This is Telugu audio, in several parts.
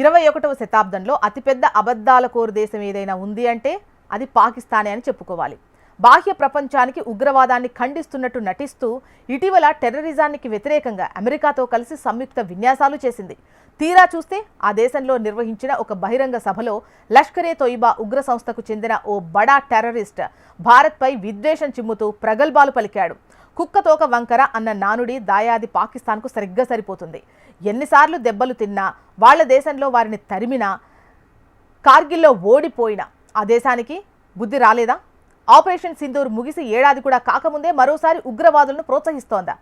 ఇరవై ఒకటవ శతాబ్దంలో అతిపెద్ద అబద్ధాల కోరు దేశం ఏదైనా ఉంది అంటే అది పాకిస్తానే అని చెప్పుకోవాలి. బాహ్య ప్రపంచానికి ఉగ్రవాదాన్ని ఖండిస్తున్నట్టు నటిస్తూ ఇటీవల టెర్రరిజానికి వ్యతిరేకంగా అమెరికాతో కలిసి సంయుక్త విన్యాసాలు చేసింది. తీరా చూస్తే ఆ దేశంలో నిర్వహించిన ఒక బహిరంగ సభలో లష్కరే తోయిబా ఉగ్ర సంస్థకు చెందిన ఓ బడా టెర్రరిస్ట్ భారత్పై విద్వేషం చిమ్ముతూ ప్రగల్భాలు పలికాడు. కుక్కతోక వంకర అన్న నానుడి దాయాది పాకిస్తాన్కు సరిగ్గా సరిపోతుంది. ఎన్నిసార్లు దెబ్బలు తిన్నా వాళ్ళ దేశంలో వారిని తరిమినా కార్గిల్లో ఓడిపోయినా ఆ దేశానికి బుద్ధి రాలేదా? ఆపరేషన్ సింధూర్ ముగిసి ఏడాది కూడా కాకముందే మరోసారి ఉగ్రవాదులను ప్రోత్సహిస్తోందా?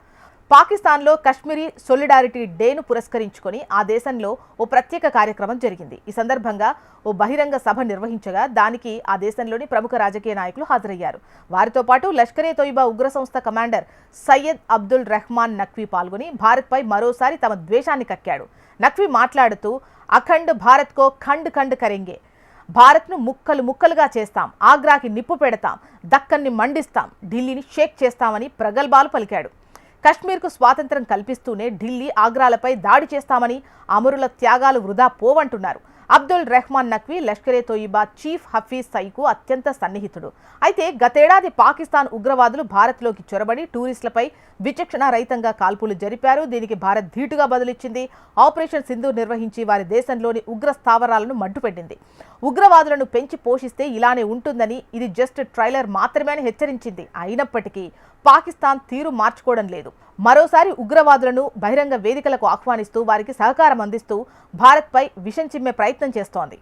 పాకిస్తాన్లో కశ్మీరీ సొలిడారిటీ డేను పురస్కరించుకొని ఆ దేశంలో ఓ ప్రత్యేక కార్యక్రమం జరిగింది. ఈ సందర్భంగా ఓ బహిరంగ సభ నిర్వహించగా దానికి ఆ దేశంలోని ప్రముఖ రాజకీయ నాయకులు హాజరయ్యారు. వారితో పాటు లష్కరే తొయిబా ఉగ్ర సంస్థ కమాండర్ సయ్యద్ అబ్దుల్ రెహమాన్ నక్వీ పాల్గొని భారత్పై మరోసారి తమ ద్వేషాన్ని కక్కాడు. నక్వీ మాట్లాడుతూ అఖండ్ భారత్కో ఖండ్ ఖండ్ కరెంగే. భారత్ను ముక్కలు ముక్కలుగా చేస్తాం. ఆగ్రాకి నిప్పు పెడతాం. దక్కన్ని మండిస్తాం. ఢిల్లీని షేక్ చేస్తామని ప్రగల్భాలు పలికాడు. కశ్మీర్కు స్వాతంత్రం కల్పిస్తూనే ఢిల్లీ ఆగ్రాలపై దాడి చేస్తామని అమరుల త్యాగాలు వృధా పోవంటున్నారు. అబ్దుల్ రెహమాన్ నక్వీ లష్కరే తోయిబా చీఫ్ హఫీజ్ సైకు అత్యంత సన్నిహితుడు. అయితే గతేడాది పాకిస్తాన్ ఉగ్రవాదులు భారత్లోకి చొరబడి టూరిస్టులపై విచక్షణ రహితంగా కాల్పులు జరిపారు. దీనికి భారత్ ధీటుగా బదులిచ్చింది. ఆపరేషన్ సింధు నిర్వహించి వారి దేశంలోని ఉగ్ర స్థావరాలను మడ్డుపెట్టింది ఉగ్రవాదులను పెంచి పోషిస్తే ఇలానే ఉంటుందని ఇది జస్ట్ ట్రైలర్ మాత్రమే అని హెచ్చరించింది. అయినప్పటికీ పాకిస్తాన్ తీరు మార్చుకోవడం లేదు. మరోసారి ఉగ్రవాదులను బహిరంగ వేదికలకు ఆహ్వానిస్తూ వారికి సహకారం అందిస్తూ భారత్పై విషం చిమ్మే ప్రయత్నం చేస్తోంది.